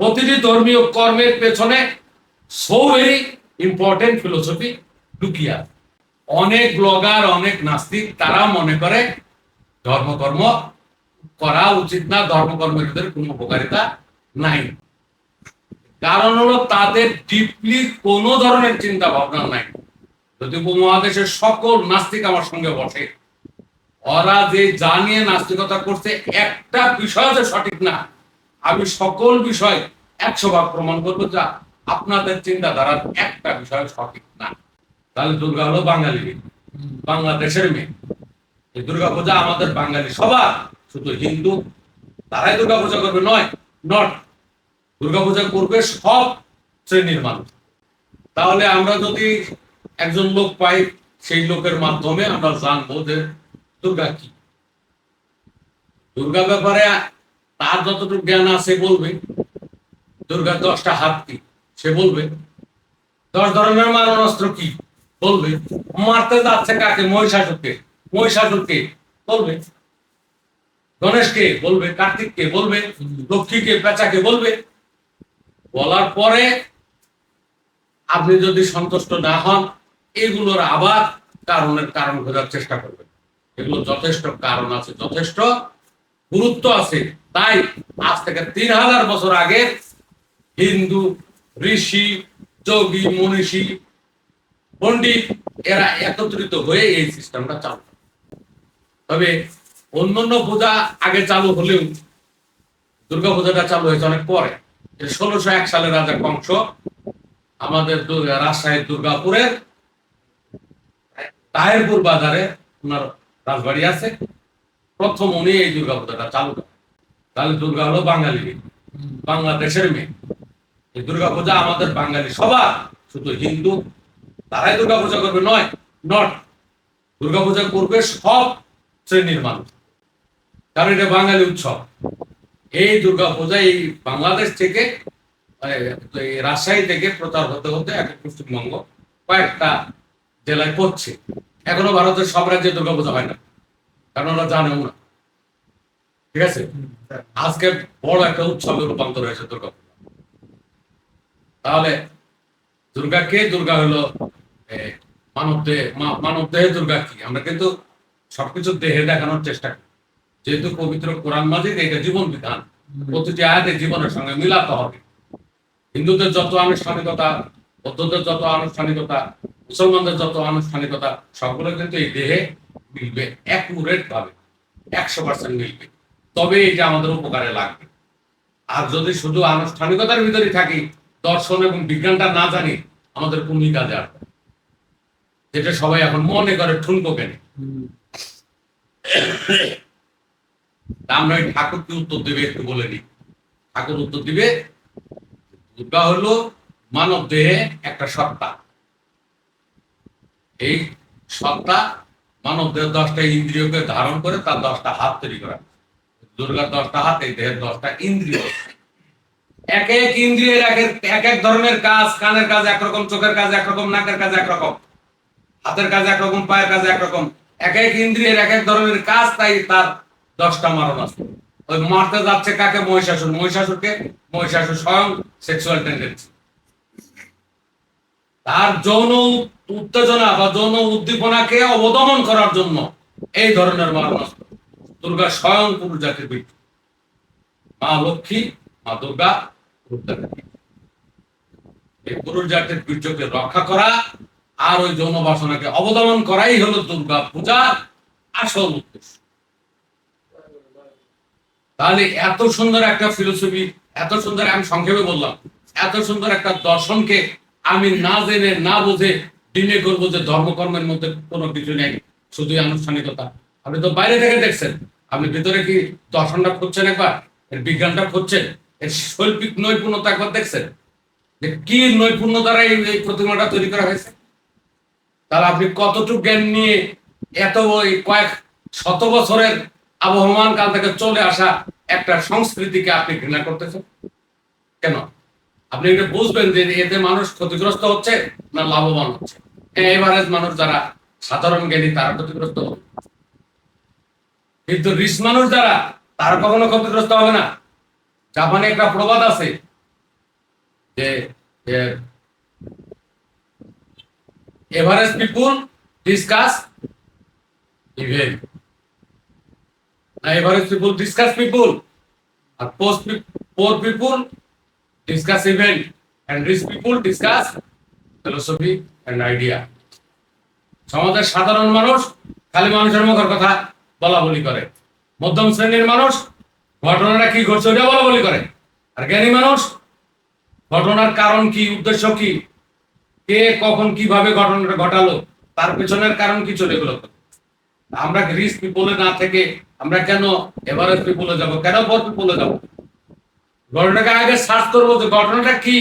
প্রতিটি ধর্মীয় কর্মের পেছনে সো ভেরি ইম্পর্টেন্ট ফিলোসফি আছে। অনেক ব্লগার, অনেক নাস্তিক, তারা মনে করে ধর্মকর্ম করা উচিত না, ধর্মকর্মের ভিতরে কোনো উপকারিতা নাই কারণ হলো তাদের ডিপলি কোনো ধরনের চিন্তা ভাবনা নাই যদি উপমহাদেশের সকল নাস্তিক আমার সঙ্গে বসে, ওরা যে জানিয়ে নাস্তিকতা করছে, একটা বিষয় যে সঠিক না আমি সকল বিষয় একশো ভাগ প্রমাণ করব যা আপনাদের চিন্তাধারার একটা বিষয় সঠিক না। তাহলে দুর্গা হলো বাঙালি বাংলাদেশের মেয়ে। এই দুর্গা পূজা আমাদের বাঙালি সবার, শুধু হিন্দু। তারাই দুর্গা পূজা করবে, নয় নট দুর্গা পূজা করবে সব শ্রেণির মানুষ। তাহলে আমরা যদি একজন লোক পাই, সেই লোকের মাধ্যমে আমরা জানব যে দুর্গা কি। দুর্গা ব্যাপারে তার যতটুকু জ্ঞান আছে বলবে। দুর্গার দশটা হাত কি? সে বলবে, দশ ধরনের মারণাস্ত্র কি? বলবে, মারতে যাচ্ছে কাকে? মহিষাসুরকে। মহিষাসুরকে বলবে, গণেশকে। বলবে, কার্তিককে। বলবে, লক্ষ্মীকে। পেঁচাকে? বলবে। বলার পরে আপনি যদি সন্তুষ্ট না হন, এগুলোর আবার কারণের কারণ খোঁজার চেষ্টা করবেন। এগুলো যথেষ্ট কারণ আছে, যথেষ্ট গুরুত্ব আছে। তাই আজ থেকে তিন হাজার বছর আগে হিন্দু, ঋষি, যোগী, মনীষী, পণ্ডিত এরা একত্রিত হয়ে এই সিস্টেমটা চালু। তবে অন্যান্য পূজা আগে চালু হলেও দুর্গা পূজাটা চালু হয়েছে অনেক পরে। ষোলোশো এক সালে রাজা কংস আমাদের রাজশাহীর দুর্গাপুরের, তাহেরপুর বাজারে ওনার রাজবাড়ি আছে। প্রথম উনি এই দুর্গা পূজাটা চালু করেন তাহলে দুর্গা হলো বাঙালি বাংলাদেশের মেয়ে। এই দুর্গা পূজা আমাদের বাঙালি সবার, শুধু হিন্দু। তারাই দুর্গা পূজা করবে, নয়, নট। দুর্গা পূজা করবে সব শ্রেণির মানুষ। কারণ এটা বাঙালি উৎসব। এই দুর্গা পূজা এই বাংলাদেশ থেকে রাজশাহী থেকে প্রচার হতে হতে এখন পশ্চিমবঙ্গ কয়েকটা জেলায় করছে এখনও ভারতের সব রাজ্যে দুর্গা পূজা হয় না। কারণ ওরা জানেও না ঠিক আছে? আজকে বড় একটা উৎসবে রূপান্তর হয়েছে দুর্গা তাহলে দুর্গা কে? দুর্গা হলো মানব দেহে। মানব দেহে দুর্গা কি? আমরা কিন্তু সবকিছু দেহে দেখানোর চেষ্টা করি। যেহেতু পবিত্র কোরআন মাজিদ এটা জীবন বিধান। প্রতিটি আয়াতের জীবনের সঙ্গে মিলাতে হবে। হিন্দুদের যত আনুষ্ঠানিকতা বৌদ্ধদের যত আনুষ্ঠানিকতা মুসলমানদের যত আনুষ্ঠানিকতা সবগুলো কিন্তু এই দেহে মিলবে অ্যাকুরেট ভাবে, একশো পার্সেন্ট মিলবে। তবে এটা আমাদের উপকারে লাগবে। আর যদি শুধু আনুষ্ঠানিকতার ভিতরে থাকি, দর্শন এবং বিজ্ঞানটা না জানি, আমাদের কোন কাজে আসবে যেটা সবাই এখন মনে করে, ঠুনকো কেন? আমরা ওই ঠাকুর কি উত্তর দেবে, একটু বলে নিই ঠাকুর উত্তর দিবে, দুর্গা হলো মানব দেহে একটা সত্তা। এই সত্তা মানব দেহের দশটা ইন্দ্রিয়কে ধারণ করে তার দশটা হাত তৈরি করা। দুর্গার দশটা হাত, এই দেহের দশটা ইন্দ্রিয়। এক এক ইন্দ্রিয়ের এক এক ধরনের কাজ, কানের কাজ একরকম, চোখের কাজ একরকম, নাকের কাজ একরকম, হাতের কাজ একরকম, পায়ের কাজ একরকম। এক এক ইন্দ্রিয়ের এক এক ধরনের কাজ, তাই তার দশটা মারণ আছে। ওই মারতে যাচ্ছে কাকে? মহিষাসুর। মহিষাসুরকে? মহিষাসুর স্বয়ং সেক্সুয়াল টেন্ডেন্সি তার যৌন উত্তেজনা বা যৌন উদ্দীপনাকে অবদমন করার জন্য এই ধরনের মারণাস্ত্র দুর্গা স্বয়ং পুরুষ জাতির বীর্য মা লক্ষ্মী, মা দুর্গা এই পুরুষ জাতির বীর্যকে রক্ষা করা আর ওই যৌন বাসনাকে অবদমন করাই হলো দুর্গা পূজা আসল উদ্দেশ্য। তাহলে এত সুন্দর একটা ফিলোসফি এত সুন্দর, আমি সংক্ষেপে বললাম, এত সুন্দর একটা দর্শনকে আমি না জেনে, না বুঝে ডিনে করব যে ধর্মকর্মের মধ্যে কোনো কিছু নেই, শুধুই আনুষ্ঠানিকতা। আপনি তো বাইরে থেকে দেখছেন, আপনি ভিতরে কি দর্শনটা খুঁজছেন একবার? এর বিজ্ঞানটা খুঁজছেন? এর শৈল্পিক নৈপুণ্যতা একবার দেখছেন? যে কি নৈপুণ্য দ্বারা এই প্রতিমাটা তৈরি করা হয়েছে? তাহলে আপনি কতটুকু জ্ঞান নিয়ে এত ওই কয়েক শত বছরের আবহমান কাল থেকে চলে আসা একটা সংস্কৃতিকে আপনি ঘৃণা করতেছেন? কেন? আপনি এটা বুঝবেন যে এতে মানুষ ক্ষতিগ্রস্ত হচ্ছে না লাভবান হচ্ছে? এভারেজ মানুষ যারা সাধারণ জ্ঞানী, তারা ক্ষতিগ্রস্ত হবে। কিন্তু রিস মানুষ যারা, তারা কখনো ক্ষতিগ্রস্ত হবে না। জাপানে একটা প্রবাদ আছে যে average people discuss event. Average people discuss people R post poor people discuss event and rich people discuss philosophy and idea সমাজের সাধারণ মানুষ খালি মানুষের মুখের কথা বলা বলি করে। মধ্যম শ্রেণির মানুষ ঘটনাটা কি ঘটছে ওটা বলা বলি করে। আর জ্ঞানী মানুষ ঘটনার কারণ কি, উদ্দেশ্য কি, কে কখন কীভাবে ঘটনাটা ঘটালো, তার পেছনের কারণ কি চলে গেলো। আমরা রিস্ক পিপলে না থেকে আমরা কেন এভারেস্ট পিপলে যাব, কেন পর পিপলে যাব? ঘটনাটাকে আগে সার্চ করব যে ঘটনাটা কি?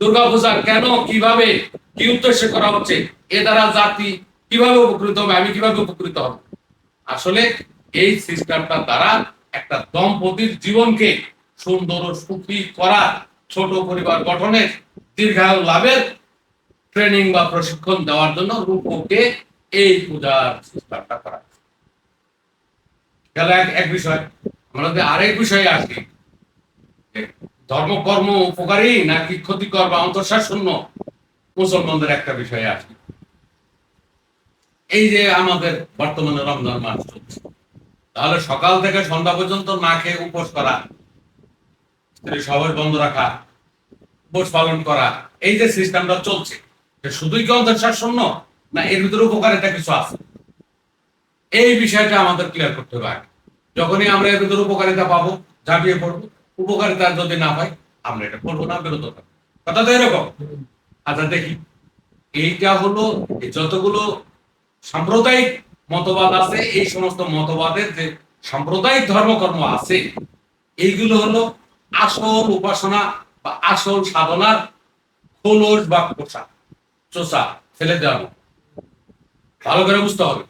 দুর্গাপূজা কেন, কীভাবে, কি উদ্দেশ্যে করা হচ্ছে, এ দ্বারা জাতি কীভাবে উপকৃত হবে, আমি কীভাবে উপকৃত হব? আসলে এই সিস্টেমটা দ্বারা একটা দম্পতির জীবনকে সুন্দর ও সুখী করা, ছোট পরিবার গঠনের দীর্ঘায়ু লাভের ট্রেনিং বা প্রশিক্ষণ দেওয়ার জন্য রূপকে এই পূজার সিস্টেমটা করা গেল এক বিষয়। আমরা আরেক বিষয়ে আসি ধর্মকর্ম উপকারী নাকি ক্ষতিকর বা অন্তঃসার শূন্য মুসলমানদের একটা বিষয়ে আসি এই যে আমাদের বর্তমানে রমজান মাস চলছে, তাহলে সকাল থেকে সন্ধ্যা পর্যন্ত না খেয়ে উপোস করা, স্ত্রী সবাই বন্ধ রাখা, উপোস পালন করা, এই যে সিস্টেমটা চলছে শুধুই কি অন্তঃসার শূন্য না এর ভিতরে উপকারিতা কিছু আছে? এই বিষয়টা আমাদের ক্লিয়ার করতে হবে যখনই আমরা এর ভিতরে উপকারিতা পাবো, ঝাঁপিয়ে পড়ব উপকারিতা যদি না পাই, আমরা এটা করব না, বেরোতে কথা তো এরকম। আচ্ছা দেখি। এইটা হলো যতগুলো সাম্প্রদায়িক মতবাদ আছে, এই সমস্ত মতবাদের যে সাম্প্রদায়িক ধর্মকর্ম আছে, এইগুলো হলো আসল উপাসনা বা আসল সাধনার খোলস বা পোশাক চোষা, ফেলে দেওয়ানো ভালো করে বুঝতে হবে।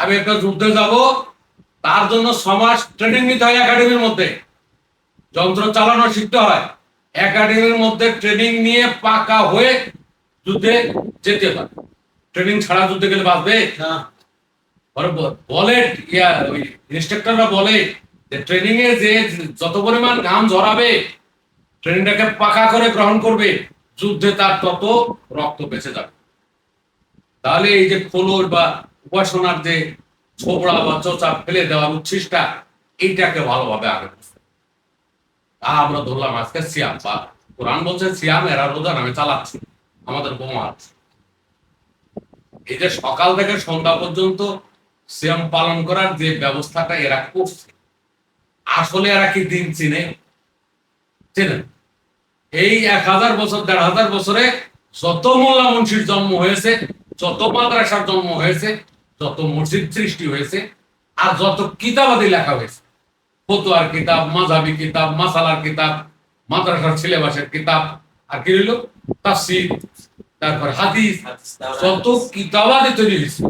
আমি একটা যুদ্ধে যাব, তার জন্য সমাজ ট্রেনিং নিতে হয় একাডেমির মধ্যে। যন্ত্র চালানো শিখতে হয়। একাডেমির মধ্যে ট্রেনিং নিয়ে পাকা হয়ে যুদ্ধে যেতে হয়। ট্রেনিং ছাড়া যুদ্ধে গেলে বাঁচবে? বলে ইয়া ওই ইনস্ট্রাক্টররা বলে যে ট্রেনিং এ যে যত পরিমাণ ঘাম ঝরাবে ট্রেনিংটাকে পাকা করে গ্রহণ করবে যুদ্ধে তার তত রক্ত বেঁচে যাবে। তাহলে এই যে খোলস বা উপাসনার যে ছোবড়া বা চোচা ফেলে দেওয়ার উচ্ছিষ্টা এইটাকে ভালোভাবে আগে। আমরা ধরলাম আজকে সিয়াম, বা কোরআন বলছে সিয়াম, এরা রোজা নামে চালাচ্ছে, আমাদের বোমা আছে। এই যে সকাল থেকে সন্ধ্যা পর্যন্ত সিয়াম পালন করার যে ব্যবস্থাটা এরা করছে, আসলে এরা কি দিন চিনে? চেনেন এই এক হাজার বছর, দেড় হাজার বছরে যত মোল্লা মুন্সির জন্ম হয়েছে, যত মাদ্রাসার জন্ম হয়েছে, যত মসজিদ সৃষ্টি হয়েছে, আর যত কিতাবাদি লেখা হয়েছে ফতোয়ার কিতাব মাঝাবি কিতাব, মাসালার কিতাব, মাদ্রাসার সিলেবাসের কিতাব। আর কি রইল? তাফসির, তারপর হাদিস। যত কিতাবাদি তৈরি হয়েছে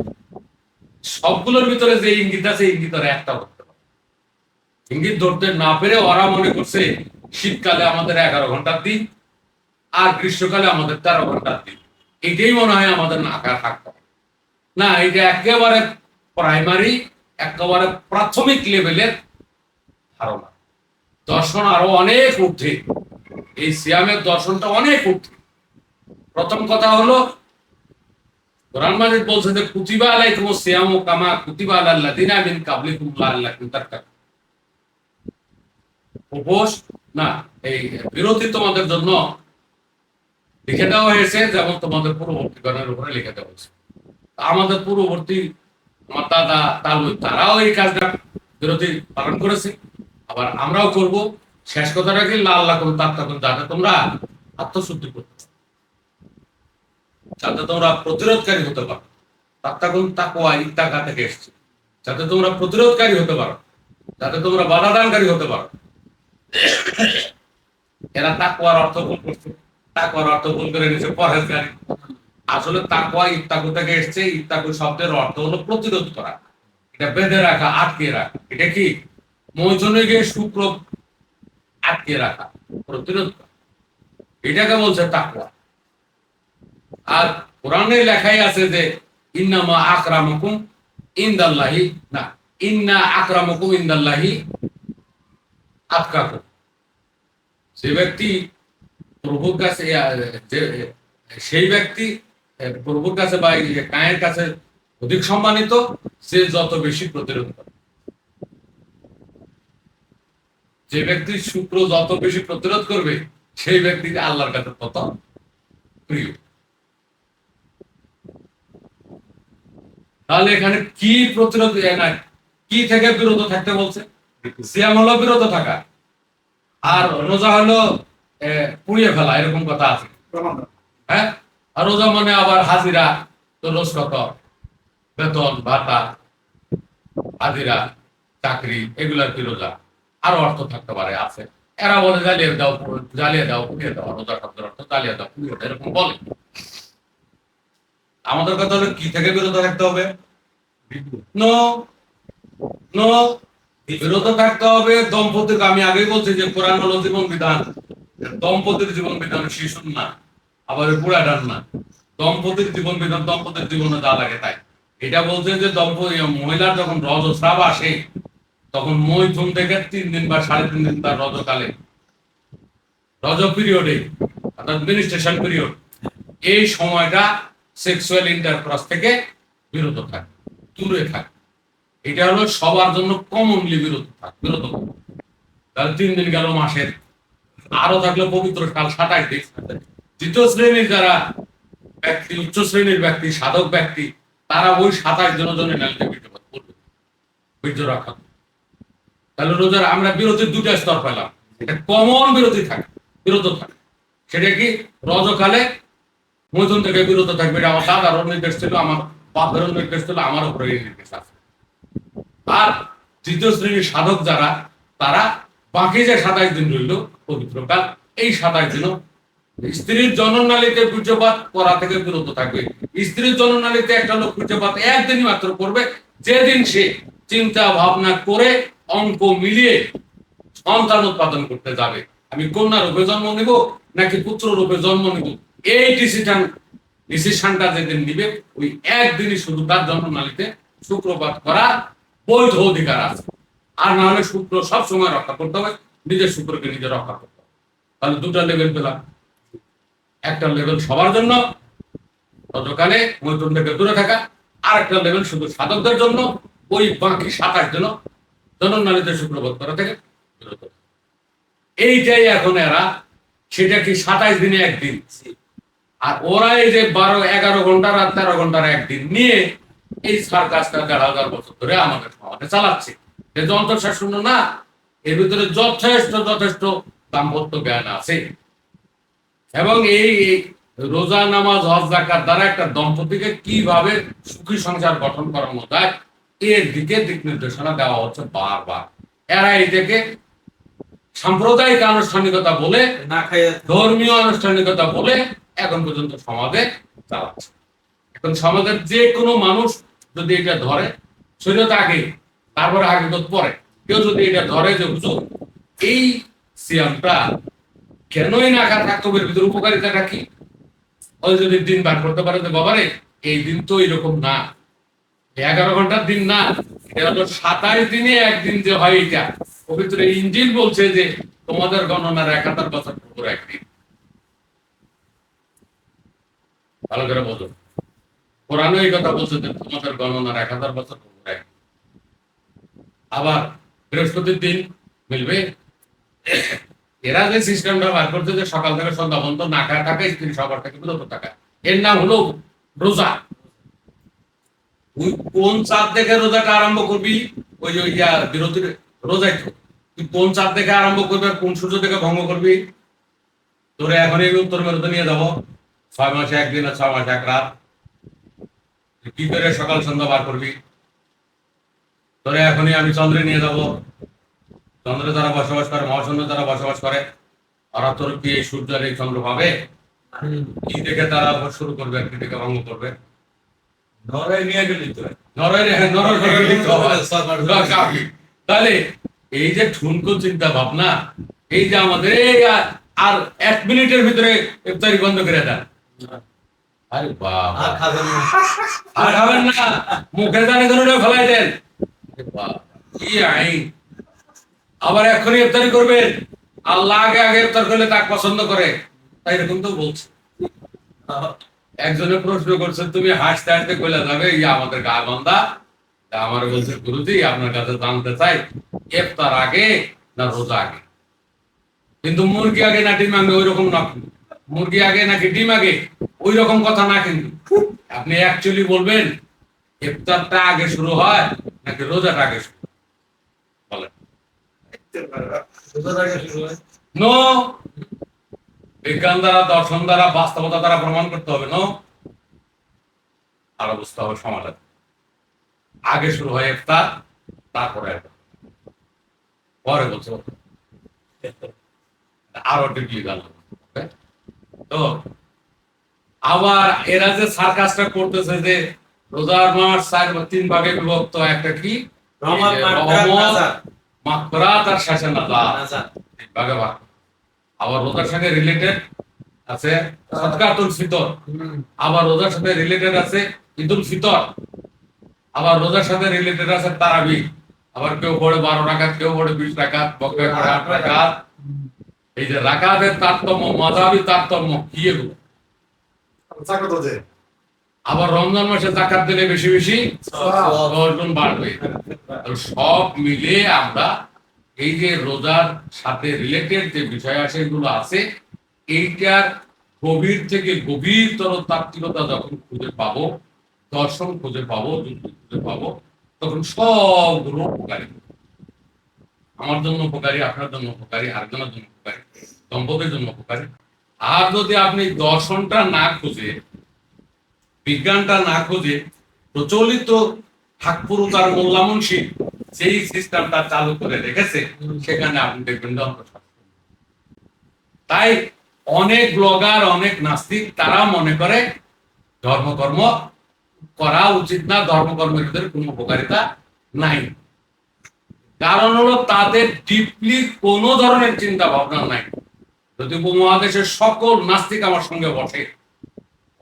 সবগুলোর ভিতরে যে ইঙ্গিত আছে, ইঙ্গিত ওরা একটা ধরতে পারে। ইঙ্গিত ধরতে না পেরে ওরা মনে করছে, শীতকালে আমাদের এগারো ঘণ্টার দিন, আর গ্রীষ্মকালে আমাদের তেরো ঘণ্টার দিন। এটাই মনে হয় আমাদের নাকা থাকতে না, এটা একেবারে প্রাইমারি একেবারে প্রাথমিক লেভেলের ধারণা। দর্শন আরও অনেক ঊর্ধ্বে। এই সিয়ামের দর্শনটা অনেক ঊর্ধ্বে। প্রথম কথা হলো, কোরআন মাজিদ বলছে যে, কুতিবা সিয়ামু কামা কুতিবা কাবলিকুম লাআল্লাকুম তাত্তাকুন উপোস, না, এই বিরতি তোমাদের জন্য লিখে দেওয়া হয়েছে, যেমন তোমাদের পূর্ববর্তী গণের উপরে লিখে দেওয়া হয়েছে। আমাদের পূর্ববর্তী আমার দাদা তারাও এই কাজটা বিরতি পালন করেছে। আবার আমরাও করব। শেষ কথাটা কি? লাল লাগুন তাত্তাকুন যাতে তোমরা আত্মশুদ্ধি করতে যাতে তোমরা প্রতিরোধকারী হতে পারো। তাত্তাকুন তাকওয়া ইত্তাকা থেকে এসেছে। যাতে তোমরা প্রতিরোধকারী হতে পারো। যাতে তোমরা বাধাদানকারী হতে পারো। এরা তাকওয়ার অর্থ ভুল করছে। তাকওয়ার অর্থ ভুল করে নিছে পরহেজগারি আসলে তাকওয়া ইত্তাকু থেকে এসেছে। ইত্তাকু শব্দের অর্থ হলো প্রতিরোধ করা। এটা বেঁধে রাখা, আটকে রাখা। এটা কি? মৌজনে শুক্র আটকে রাখা, প্রতিরোধ এটাকে বলছে তাকওয়া। আর কোরআনে লেখাই আছে যে, ইন্নামা আকরামুকুম ইনদাল্লাহি, না, ইন্না আকরামুকুম ইনদাল্লাহি আতকাকুম। যে ব্যক্তি প্রভুর কাছে সেই ব্যক্তি প্রভুর কাছে বা কায়ের কাছে অধিক সম্মানিত, সে যত বেশি প্রতিরোধ করে। যে ব্যক্তি শুক্র যত বেশি প্রতিরোধ করবে, সেই ব্যক্তিকে আল্লাহর কাছে তত প্রিয়। তাহলে এখানে কি প্রতিরোধ কি থেকে বিরত থাকতে বলছে? সিয়াম হলো বিরত থাকা। আর রোজা হলো পুড়িয়ে ফেলা, এরকম কথা আছে। হ্যাঁ? আর রোজা মানে আবার হাজিরা, তো রোজ কত? বেতন, ভাতা, হাজিরা, চাকরি এগুলা কি রোজা? আরও অর্থ থাকতে পারে, আছে। এরা বলে, জ্বালিয়ে দাও জ্বালিয়ে দাও, পুড়িয়ে দাও রোজা শব্দের অর্থ জ্বালিয়ে দাও, পুড়িয়ে দাও, এরকম বলে। আমাদের কথা হলো, কি থেকে বিরত থাকতে হবে? বিরত থাকতে হবে দম্পতির আমি আগেই বলছি যে, কোরআন হলো জীবন বিধান। দম্পতির জীবন বিধান শিশুর না, আবার বুড়া ডান না। দম্পতির জীবন বিধান দম্পতির জীবনে যা লাগে তাই। এটা বলছে যে, দম্পতি, মহিলার যখন রজস্রাব আসে তখন মৈথুন থেকে তিন দিন বা সাড়ে তিন দিন তার রজকালে রজ পিরিয়ডে অর্থাৎ মিনিস্ট্রেশন পিরিয়ড এই সময়টা সেক্সুয়াল ইন্টারক্রস থেকে বিরত থাকে, দূরে থাকে। এটা হলো সবার জন্য কমনলি বিরত থাকে, বিরত তাহলে তিন দিন গেল মাসের, আরও থাকল পবিত্র কাল সাতাশ দিন। দ্বিতীয় শ্রেণির যারা ব্যক্তি, উচ্চ শ্রেণির ব্যক্তি, সাধক ব্যক্তি, তারা ওই সাতাশ জনের জন্য বীর্য করবে। তাহলে রোজার আমরা বিরতির দুটা স্তর পেলাম এটা কমন বিরতি থাকে, বিরত থাকে। সেটা কি? রজকালে মৈথুন থেকে বিরত থাকবে। এটা আমার সাধারণ নির্দেশ ছিল, আমার বাপেরও নির্দেশ ছিল, আমার উপরে নির্দেশ আছে। আর তৃতীয় শ্রেণির সাধক যারা, তারা বাকি যে সাতাশ দিন রইল, পবিত্রকাল, এই সাতাশ দিনও স্ত্রীর জননালীতে বীর্যপাত করা থেকে বিরত থাকবে। স্ত্রীর জননালীতে একটা লোক বীর্যপাত একদিনই মাত্র করবে। যেদিন সে চিন্তা ভাবনা করে অঙ্ক মিলিয়ে সন্তান উৎপাদন করতে যাবে। আমি কন্যা রূপে জন্ম নিব নাকি পুত্র রূপে জন্ম নিব? এই ডিসিশন ডিসিশনটা যেদিন নিবে, ওই একদিনই শুধু তার জন্মনালীতে শুক্রপাত করার বৈধ অধিকার আছে। আর না হলে শুক্র সব সময় রক্ষা করতে হবে, নিজের শুক্রকে নিজে রক্ষা করতে হবে। তাহলে দুটা লেভেল পেলাম। একটা লেভেল সবার জন্য ততকালে মৈথুন থেকে দূরে থাকা। আর একটা লেভেল শুধু সাধকদের জন্য, ওই বাকি সাতাশ জন জননালীতে শুক্রপাত করা থেকে বিরত। এইটাই এখন এরা, সেটা কি সাতাইশ দিনে একদিন? আর ওরা এই যে বারো, এগারো ঘণ্টা, রাত তেরো ঘণ্টার একদিন নিয়ে এই সার্কাসটা দেড় হাজার বছর ধরে আমাদের সমাজে চালাচ্ছে। যে যন্ত্রশাসন না, এর ভিতরে যথেষ্ট যথেষ্ট দাম্পত্য জ্ঞান আছে। এবং এই এই রোজা, নামাজ, হজ জাকাত দ্বারা একটা দম্পতিকে কীভাবে সুখী সংসার গঠন করানো যায় এর দিকে দিক নির্দেশনা দেওয়া হচ্ছে বারবার। এরা এটাকে সাম্প্রদায়িক আনুষ্ঠানিকতা বলে না ধর্মীয় আনুষ্ঠানিকতা বলে এখন পর্যন্ত সমাজে চালাচ্ছে। এখন সমাজের যে কোনো মানুষ যদি এটা ধরে শরীয়ত আগে তারপরে আগে তো পরে। কেউ যদি এটা ধরে যে হুজুর এই সিয়ামটা কেনই না খা থাকতো এর ভিতরে উপকারিতাটা কি? ওই যদি দিন বার করতে পারে যে বাবারে এই দিন তো এরকম না। এগারো ঘণ্টার দিন না এটা সাতাশ দিনে একদিন যে হয় এটা। পবিত্র ইঞ্জিল বলছে যে, তোমাদের গণনার এক হাজার বছর পর একদিন। ভালো করে বোঝো কোরআনও এই কথা বলছে যে, তোমাদের গণনার এক হাজার বছর পর একদিন। আবার বৃহস্পতির দিন মিলবে। এরা যে সিস্টেমটা বার করছে যে সকাল থেকে সন্ধ্যা পর্যন্ত না খায়, থাকে, স্ত্রী সবার থেকে বিরত থাকা। এর নাম হলো রোজা। তুই কোন চাঁদ দেখে রোজাটা আরম্ভ করবি? ওই যে ইয়া বিরতির রোজাই তো। তুই কোন চাঁদ দেখে আরম্ভ করবি আর কোন সূর্য থেকে ভঙ্গ করবি? তোরে এখন এই উত্তর মেরুতে নিয়ে যাব। ছয় মাসে একদিন আর ছয় মাসে এক রাত। কি করে সকাল সন্ধ্যা বার করবি? তোরে এখনই আমি চন্দ্রে নিয়ে যাব। চন্দ্রে যারা বসবাস করে মহাশূন্য যারা বসবাস করে ওরা তোর কি এই সূর্য এই চন্দ্র পাবে? কি দেখে তারা শুরু করবে আর কি দেখে ভঙ্গ করবে? নিয়ে গেলি তো। স্বাভাবিক। তাহলে এই যে ঠুনকো চিন্তা ভাবনা এই যে আমাদের আর- এক মিনিটের ভিতরে ইফতারি বন্ধ করে দেন আরে বাবা। আর খাবেন না। আর খাবেন না। মুখে জানে ধরে ফেলাই দেন। কি আইন। আবার এখনই ইফতারি করবেন আল্লাহ আগে আগে ইফতার করলে তাকে পছন্দ করে। তাই এরকম তো বলছে। একজনে প্রশ্ন করছে তুমি হাসতে হাসতে কইলা যাবে? ইয়ে আমাদের গা তা আমার বলছে গুরুজি আপনার কাছে জানতে চাই ইফতার আগে না রোজা আগে? কিন্তু মুরগি আগে না ডিম আগে ওই রকম না। মুরগি আগে নাকি ডিম আগে? ওই রকম কথা না কিন্তু। আপনি অ্যাকচুয়ালি বলবেন ইফতারটা আগে শুরু হয় নাকি রোজাটা আগে শুরু হয়? বলেন। রোজার আগে শুরু হয়। নো বিজ্ঞান দ্বারা দর্শন দ্বারা বাস্তবতা দ্বারা প্রমাণ করতে হবে নো আরও বুঝতে হবে সমাধান আগে শুরু হয় ইফতার তারপরে ইফতার। পরে বলছে আরও ডিপলি গেল তো আবার এরা যে সার্কাসটা করতেছে যে রোজার মাস চার তিন ভাগে বিভক্ত একটা কি রহমত। মাগফিরাত আর। নাজাত। ভাগে ভাগ আবার রোজার সাথে রিলেটেড আছে সদকাতুল ফিতর। আবার রোজার সাথে রিলেটেড আছে ঈদুল ফিতর। আবার রোজার সাথে রিলেটেড আছে তারাবি আবার কেউ পড়ে বারো রাকাত কেউ পড়ে বিশ রাকাত বকে পড়ে আট রাকাত। এই যে রাকাতের তারতম্য মাঝাবি তারতম্য কি এগুলো? আবার রমজান মাসে জাকাত দিলে বেশি বেশি দশজন বাড়বে। সব মিলে আমরা এই যে রোজার সাথে রিলেটেড যে বিষয় আছে, এগুলো আছে, এইটার গভীর থেকে গভীরতর তাত্ত্বিকতা যখন খুঁজে পাবো, দর্শন খুঁজে পাবো, যুক্তি খুঁজে পাবো, তখন সবগুলো উপকারী। আমার জন্য উপকারী, আপনার জন্য উপকারী, আরেকজনের জন্য উপকারী, দম্পতির জন্য উপকারী। আর যদি আপনি দর্শনটা না খুঁজে, বিজ্ঞানটা না খুঁজে, প্রচলিত ঠাকুর তার যেই সিস্টেমটা চালু করে রেখেছে সেখানে আপনি দেখবেন তাই অনেক ব্লগার অনেক নাস্তিক তারা মনে করে ধর্মকর্ম করা উচিত না ধর্মকর্মের ভিতরে কোনো উপকারিতা নাই। কারণ হলো তাদের ডিপলি কোনো ধরনের চিন্তা ভাবনা নাই। যদি উপমহাদেশের সকল নাস্তিক আমার সঙ্গে বসে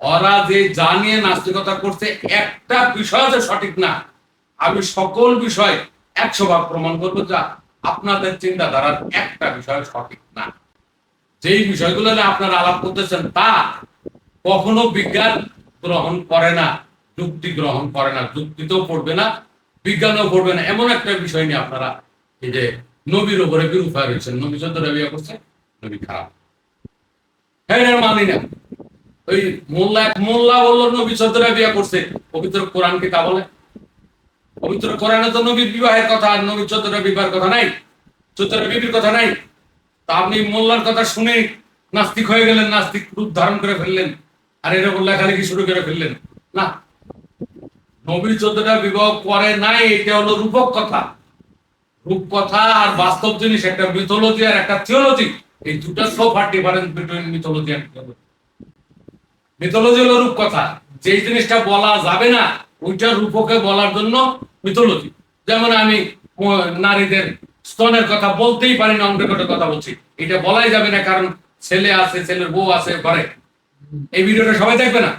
ওরা যে জানিয়ে নাস্তিকতা করছে একটা বিষয় যে সঠিক না। আমি সকল বিষয় একশো ভাগ প্রমাণ করব যা আপনাদের চিন্তাধারার একটা বিষয় সঠিক না। যেই বিষয়গুলো আপনারা আলাপ করতেছেন তা কখনো বিজ্ঞান গ্রহণ করে না, যুক্তি গ্রহণ করে না, যুক্তিতেও পড়বে না, বিজ্ঞানও পড়বে না। এমন একটা বিষয় নিয়ে আপনারা এই যে নবীর উপরে বিরূপ হয়েছেন নবী চোদ্দ বিয়ে করছে, নবী খারাপ। হ্যাঁ এটা মানি না। ওই মোল্লা, এক মোল্লা বলল, নবী চোদ্দরা বিয়ে করছে। পবিত্র কোরআন কি তা বলে? পবিত্র কোরআনে তো নবীর বিবাহের কথা আর নবী চোদ্দরা বিবাহের কথা নাই। চোদ্দরা বিবির কথা নাই। তা আপনি মোল্লার কথা শুনে নাস্তিক হয়ে গেলেন, নাস্তিক রূপ ধারণ করে ফেললেন। আর এরকম লেখালেখি শুরু করে ফেললেন। না। নবী চোদ্দটা বিবাহ করে নাই, এটা হলো রূপক কথা। রূপকথা আর বাস্তব জিনিস, একটা মিথোলজি আর একটা থিওলজি এই দুটা so far difference between mythology and theology mythology হলো রূপকথা। যেই জিনিসটা বলা যাবে না, ওইটা রূপকে বলার জন্য মিথোলজি যেমন আমি নারীদের স্তনের কথা বলতেই পারি না রেকর্ডের কথা বলছি। এটা বলাই যাবে না, কারণ ছেলে আছে, ছেলের বউ আছে, ঘরে। এই ভিডিওটা সবাই দেখবে না।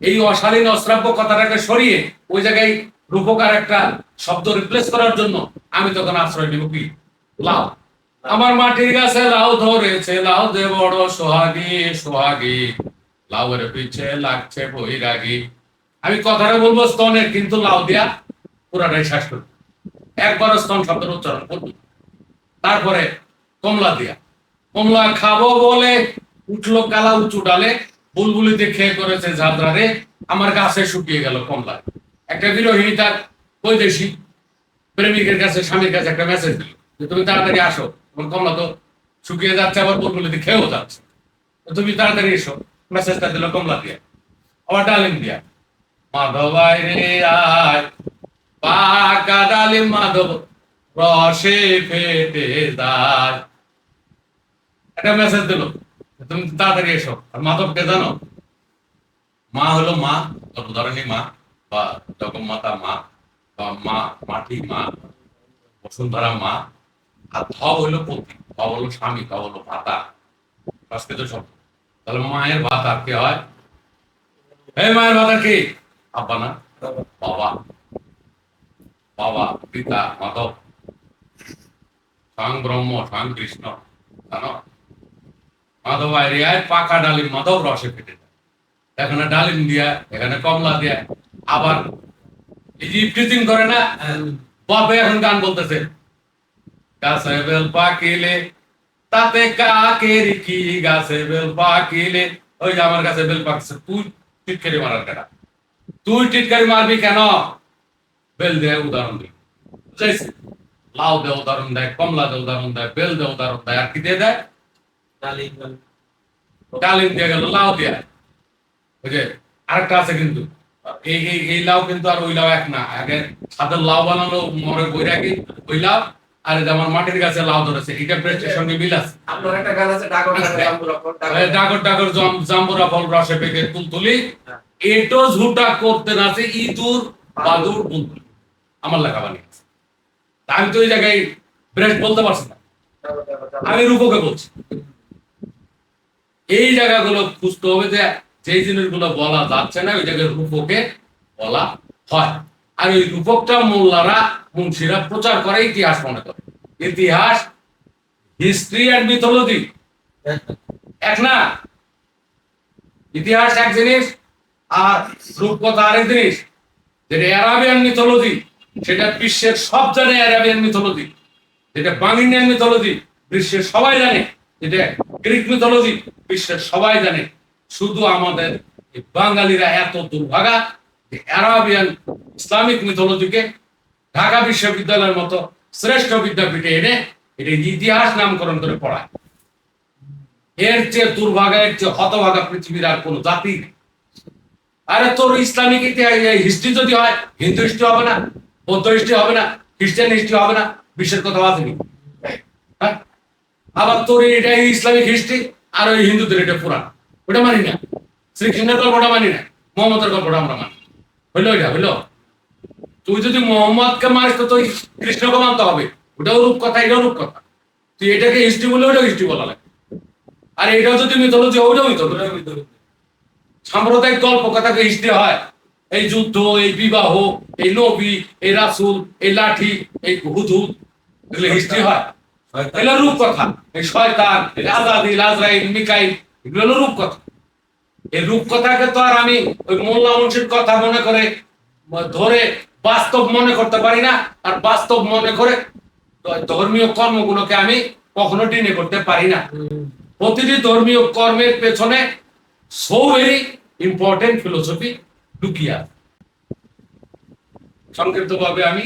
এই অশালীন, অশ্রাব্য কথাটাকে সরিয়ে ওই জায়গায় রূপকার একটা শব্দ রিপ্লেস করার জন্য আমি তখন আশ্রয় নেব কি? লাউ। আমার মাটির গাছে লাউ ধরেছে, লাউ দে বড় সোহাগী সোহাগী। লাউয়ের পিছে লাগছে বৈরাগী। আমি কথাটা বলব স্তনের, কিন্তু লাউ দিয়া পুরাটাই শেষ করব। একবার স্তন শব্দের উচ্চারণ করব। তারপরে কমলা দিয়া। কমলা খাব বলে উঠল কালা উঁচু ডালে, বুলবুলিতে খেয়ে করেছে ঝাঁদরারে আমার গাছে শুকিয়ে গেল কমলা একটা বিরোহিনী তার বৈদেশি প্রেমিকের কাছে, স্বামীর কাছে একটা মেসেজ দিল যে, তুমি তাড়াতাড়ি আসো। তোমার কমলা তো শুকিয়ে যাচ্ছে, আবার বুলবুলিতে খেয়েও যাচ্ছে। তুমি তাড়াতাড়ি এসো। মেসেজটা দিল কমলা দিয়া। আবার ডালিম দিয়া। মাধবাই রে, আয় মাধব রসে ফেটে একটা মেসেজ দিল, তুমি তাড়াতাড়ি এসো। আর মাধবকে জানো, মা হলো মা মা, বা জগন্মাতা মা, বা মা, মাটি মা, বসুন্ধরা মা, আর ধ হইল পতি, ধ হলো স্বামী, ধ হলো ভাতা। সংস্কৃত শব্দ। তাহলে মায়ের ভাতা কে হয়? এই মায়ের ভাতা কে? আব্বা না, বাবা। বাবা, পিতা, মাধব। স্বয়ং ব্রহ্ম স্বয়ং কৃষ্ণ। জানো? মাধব এরিয়ায় পাকা ডালিম মাধব রসে ফেটে যায়। এখানে ডালিম দিয়া, এখানে কমলা দিয়া। আবার এই যে করে না, বাপে এখন গান বলতেছে। গাছে বেল পাকিলে, তাতে কাকের কি গাছে বেল পাকিলে? ওই যে আমার কাছে বেল পাকছে। তুই টিটকারি মারার কেনা তুই টিটকারি মারবি কেন? বেল দেয় উদাহরণ দিই বুঝাইছি? লাউ দে উদাহরণ দেয় কমলা দে উদাহরণ দেয় বেল দে উদাহরণ দেয় আর কি দিয়ে দেয়? ডালিম দিয়ে। গেল লাউ দিয়ে। যে আরেকটা আছে কিন্তু। এই এই এই লাউ কিন্তু আর ওই লাউ এক না। আগে ছাদের লাউ বানানো মরে বৈরাগী ওই লাউ। আর এই যে আমার মাটির গাছে লাউ ধরেছে এটা ব্রেস্টের সঙ্গে মিল আছে। আপনার একটা গান আছে ডাগর ডাগর জম- জাম্বুরা ফল রসে পেকে তুলতুলি। হ্যাঁ। এটো ঝুটা করতে নাচে ইঁদুর বাদুর বুলবুল আমার লেখা বানিয়েছে তা আমি তো ওই জায়গায় ব্রেস্ট বলতে পারছি না। আমি রূপকে বলছি। এই জায়গাগুলো খুঁজতে হবে যে যেই জিনিসগুলো বলা যাচ্ছে না, ওই জায়গায় রূপকে বলা হয়। আর ওই রূপকটা মোল্লারা, মুন্সিরা প্রচার করে ইতিহাস মনে করে। ইতিহাস হিস্ট্রি অ্যান্ড মিথোলজি এক না? ইতিহাস এক জিনিস আর রূপকথা আরেক জিনিস। যেটা অ্যারাবিয়ান মিথোলজি সেটা বিশ্বের সব জানে অ্যারাবিয়ান মিথোলজি যেটা বাংলিনিয়ান মিথোলজি বিশ্বের সবাই জানে। যেটা গ্রিক মিথোলজি বিশ্বের সবাই জানে। শুধু আমাদের বাঙালিরা এত দুর্ভাগা যে অ্যারাবিয়ান ইসলামিক মিথোলজিকে ঢাকা বিশ্ববিদ্যালয়ের মতো শ্রেষ্ঠ বিদ্যাপীঠে এনে এটা ইতিহাস নামকরণ করে পড়ায়। এর চেয়ে দুর্ভাগা, এর চেয়ে হতভাগা পৃথিবীর আর কোনো জাতি নেই। আরে তোর ইসলামিক ইতিহাস হিস্ট্রি যদি হয় হিন্দু হিস্ট্রি হবে না। বৌদ্ধ হিস্ট্রি হবে না খ্রিস্টান হিস্ট্রি হবে না, বিশ্বের কথা আসেনি হ্যাঁ? আবার তোর এটা ইসলামিক হিস্ট্রি, আর ওই হিন্দুদের এটা পুরাণ। ওটা মানি না। শ্রীকৃষ্ণের গল্পটা মানি না, মোহাম্মদের গল্পটা আমরা মানি। হইল এটা, হইল? তুই যদি মোহাম্মদকে মানিস তো তুই কৃষ্ণকে মানতে হবে। ওটাও রূপ কথা, এটাও রূপ কথা। তুই এটাকে হিস্ট্রি বলে, ওটাও হিস্ট্রি বলা লাগে। আর এটাও যদি মিথোলজি ওটাও মিথোলজি সাম্প্রদায়িক গল্প কথাকে হিস্ট্রি হয়। এই যুদ্ধ এই বিবাহ এই নবী এই রাসুল এই লাঠি এই হুদুদ এগুলো হিস্ট্রি হয়। এগুলো রূপ কথা। এই শয়তান আজাদিল আজরাইল মিকাইল এগুলো হলো রূপ কথা। এই রূপ কথাকে তো আর আমি ওই মোল্লা মুন্সির কথা মনে করে ধরে বাস্তব মনে করতে পারি না। আর বাস্তব মনে করে ধর্মীয় কর্মগুলোকে আমি কখনো ডিনে করতে পারি না। প্রতিটি ধর্মীয় কর্মের পেছনে সো ভেরি ইম্পর্টেন্ট ফিলোসফি লুকিয়ে। সংক্ষিপ্তভাবে আমি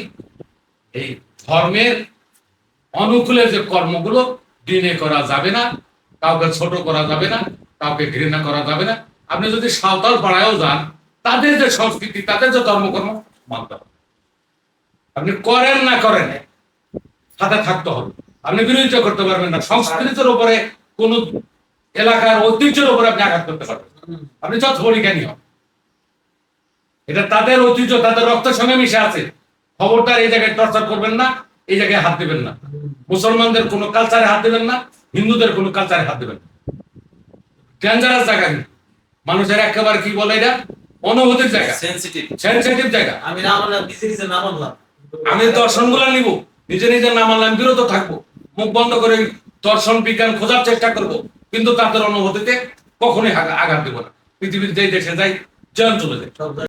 এই ধর্মের অনুকূলে যে কর্মগুলো ডিনে করা যাবে না, কাউকে ছোট করা যাবে না, কাউকে ঘৃণা করা যাবে না। আপনি যদি সাঁওতাল পাড়ায়ও যান, তাদের যে সংস্কৃতি, তাদের যে ধর্মকর্ম, মানতে হবে। আপনি করেন না করেন, সাথে থাকতে হবে। আপনি বিরোধিতা করতে পারবেন না। সংস্কৃতির উপরে কোন এলাকার ঐতিহ্যের উপরে আপনি আঘাত করতে পারবেন আপনি যত বড় জ্ঞানী হন। এটা তাদের ঐতিহ্য তাদের রক্তের সঙ্গে মিশে আছে। খবরদার এই জায়গায় টর্চার করবেন না এই জায়গায় হাত দিবেন না। মুসলমানদের কোনো কালচারে হাত দিবেন না হিন্দুদের কোনো কালচারে হাত দিবেন ডেঞ্জারাস জায়গা কিন্তু। মানুষের একেবারে কি বলে এটা? অনুভূতির জায়গা। সেনসিটিভ সেন্সিটিভ জায়গা। আমি না বললাম নিজে নিজে না বললাম। আমি দর্শনগুলা নিব নিজে নিজে নাম আনলাম বিরত থাকব। মুখ বন্ধ করে দর্শন বিজ্ঞান খোঁজার চেষ্টা করব কিন্তু তাদের অনুভূতিতে কখনোই আঘাত দেবো না। পৃথিবীর যে দেশে যাই জয়ন চলে যায়